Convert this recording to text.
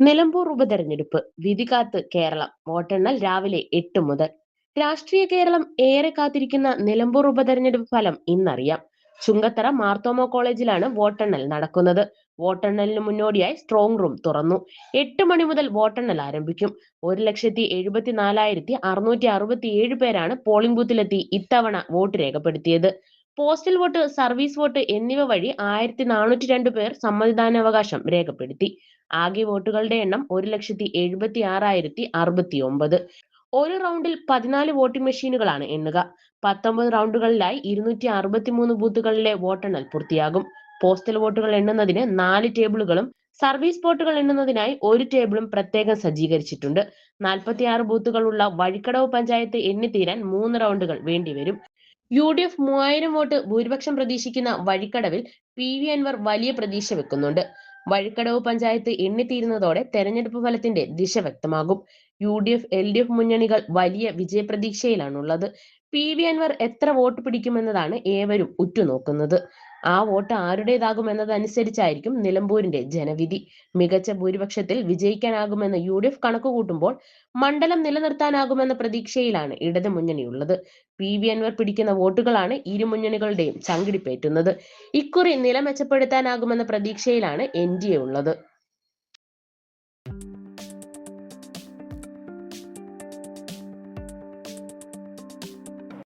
നിലമ്പൂർ ഉപതെരഞ്ഞെടുപ്പ് വിധികാത്ത് കേരളം വോട്ടെണ്ണൽ രാവിലെ എട്ട് മുതൽ. രാഷ്ട്രീയ കേരളം ഏറെ കാത്തിരിക്കുന്ന നിലമ്പൂർ ഉപതെരഞ്ഞെടുപ്പ് ഫലം ഇന്നറിയാം. ചുങ്കത്തറ മാർത്തോമ കോളേജിലാണ് വോട്ടെണ്ണൽ നടക്കുന്നത്. വോട്ടെണ്ണലിന് മുന്നോടിയായി സ്ട്രോങ് റൂം തുറന്നു. എട്ട് മണി മുതൽ വോട്ടെണ്ണൽ ആരംഭിക്കും. ഒരു ലക്ഷത്തി എഴുപത്തി നാലായിരത്തി അറുന്നൂറ്റി അറുപത്തി ഏഴ് പേരാണ് പോളിംഗ് ബൂത്തിലെത്തി ഇത്തവണ വോട്ട് രേഖപ്പെടുത്തിയത്. പോസ്റ്റൽ വോട്ട് സർവീസ് വോട്ട് എന്നിവ വഴി ആയിരത്തി നാനൂറ്റി രണ്ട് പേർ സമ്മതിദാനാവകാശം രേഖപ്പെടുത്തി. ആകെ വോട്ടുകളുടെ എണ്ണം ഒരു ലക്ഷത്തി എഴുപത്തി ആറായിരത്തി അറുപത്തി ഒമ്പത് ഒരു റൗണ്ടിൽ പതിനാല് വോട്ടിംഗ് മെഷീനുകളാണ് എണ്ണുക. പത്തൊമ്പത് റൗണ്ടുകളിലായി ഇരുന്നൂറ്റി അറുപത്തി മൂന്ന് ബൂത്തുകളിലെ വോട്ടെണ്ണൽ പൂർത്തിയാകും. പോസ്റ്റൽ വോട്ടുകൾ എണ്ണുന്നതിന് നാല് ടേബിളുകളും സർവീസ് വോട്ടുകൾ എണ്ണുന്നതിനായി ഒരു ടേബിളും പ്രത്യേകം സജ്ജീകരിച്ചിട്ടുണ്ട്. നാൽപ്പത്തിയാറ് ബൂത്തുകളുള്ള വഴിക്കടവ് പഞ്ചായത്ത് എണ്ണിത്തീരാൻ മൂന്ന് റൗണ്ടുകൾ വേണ്ടിവരും. യു ഡി എഫ് മൂവായിരം വോട്ട് ഭൂരിപക്ഷം പ്രതീക്ഷിക്കുന്ന വഴിക്കടവിൽ പി വി അൻവർ വലിയ പ്രതീക്ഷ വെക്കുന്നുണ്ട്. വഴിക്കടവ് പഞ്ചായത്ത് എണ്ണിത്തീരുന്നതോടെ തെരഞ്ഞെടുപ്പ് ഫലത്തിന്റെ ദിശ വ്യക്തമാകും. U D F L D F മുന്നണികൾ വലിയ വിജയപ്രതീക്ഷയിലാണുള്ളത്. പി വി അൻവർ എത്ര വോട്ട് പിടിക്കുമെന്നതാണ് ഏവരും ഉറ്റുനോക്കുന്നത്. ആ വോട്ട് ആരുടേതാകുമെന്നതനുസരിച്ചായിരിക്കും നിലമ്പൂരിന്റെ ജനവിധി. മികച്ച ഭൂരിപക്ഷത്തിൽ വിജയിക്കാനാകുമെന്ന് യു ഡി എഫ് കണക്കുകൂട്ടുമ്പോൾ മണ്ഡലം നിലനിർത്താനാകുമെന്ന പ്രതീക്ഷയിലാണ് ഇടത് മുന്നണിയുള്ളത്. പി വി അൻവർ പിടിക്കുന്ന വോട്ടുകളാണ് ഇരു മുന്നണികളുടെയും ചങ്കിടിപ്പേറ്റുന്നത്. ഇക്കുറി നില മെച്ചപ്പെടുത്താനാകുമെന്ന പ്രതീക്ഷയിലാണ് എൻ ഡി എ ഉള്ളത്.